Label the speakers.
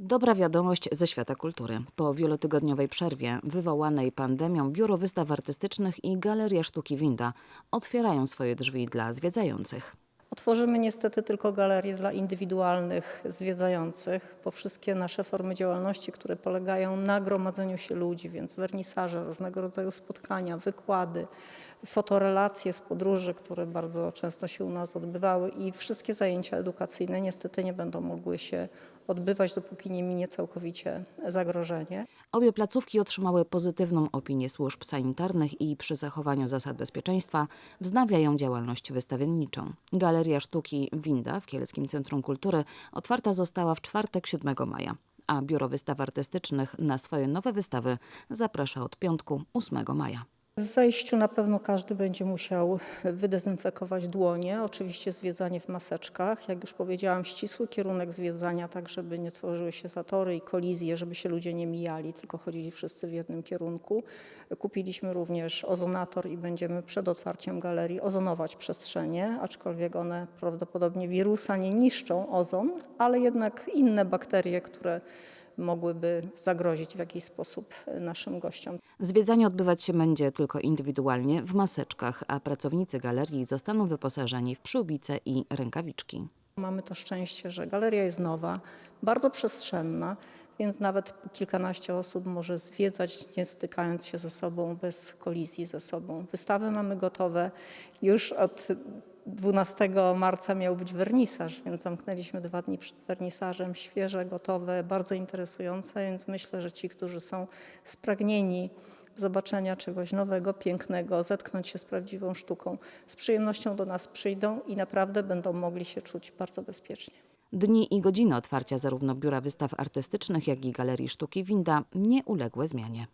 Speaker 1: Dobra wiadomość ze świata kultury. Po wielotygodniowej przerwie wywołanej pandemią Biuro Wystaw Artystycznych i Galeria Sztuki Winda otwierają swoje drzwi dla zwiedzających.
Speaker 2: Otworzymy niestety tylko galerie dla indywidualnych zwiedzających, bo wszystkie nasze formy działalności, które polegają na gromadzeniu się ludzi, więc wernisaże, różnego rodzaju spotkania, wykłady, fotorelacje z podróży, które bardzo często się u nas odbywały i wszystkie zajęcia edukacyjne niestety nie będą mogły się odbywać, dopóki nie minie całkowicie zagrożenie.
Speaker 1: Obie placówki otrzymały pozytywną opinię służb sanitarnych i przy zachowaniu zasad bezpieczeństwa wznawiają działalność wystawienniczą. Galeria Sztuki Winda w Kielskim Centrum Kultury otwarta została w czwartek 7 maja, a Biuro Wystaw Artystycznych na swoje nowe wystawy zaprasza od piątku 8 maja.
Speaker 2: W wejściu na pewno każdy będzie musiał wydezynfekować dłonie. Oczywiście zwiedzanie w maseczkach. Jak już powiedziałam, ścisły kierunek zwiedzania, tak żeby nie tworzyły się zatory i kolizje, żeby się ludzie nie mijali, tylko chodzili wszyscy w jednym kierunku. Kupiliśmy również ozonator i będziemy przed otwarciem galerii ozonować przestrzenie, aczkolwiek one prawdopodobnie wirusa nie niszczą ozon, ale jednak inne bakterie, które mogłyby zagrozić w jakiś sposób naszym gościom.
Speaker 1: Zwiedzanie odbywać się będzie tylko indywidualnie w maseczkach, a pracownicy galerii zostaną wyposażeni w przyłbice i rękawiczki.
Speaker 2: Mamy to szczęście, że galeria jest nowa, bardzo przestrzenna, więc nawet kilkanaście osób może zwiedzać, nie stykając się ze sobą, bez kolizji ze sobą. Wystawy mamy gotowe. Już od 12 marca miał być wernisaż, więc zamknęliśmy dwa dni przed wernisażem. Świeże, gotowe, bardzo interesujące, więc myślę, że ci, którzy są spragnieni zobaczenia czegoś nowego, pięknego, zetknąć się z prawdziwą sztuką, z przyjemnością do nas przyjdą i naprawdę będą mogli się czuć bardzo bezpiecznie.
Speaker 1: Dni i godziny otwarcia zarówno Biura Wystaw Artystycznych, jak i Galerii Sztuki Winda nie uległy zmianie.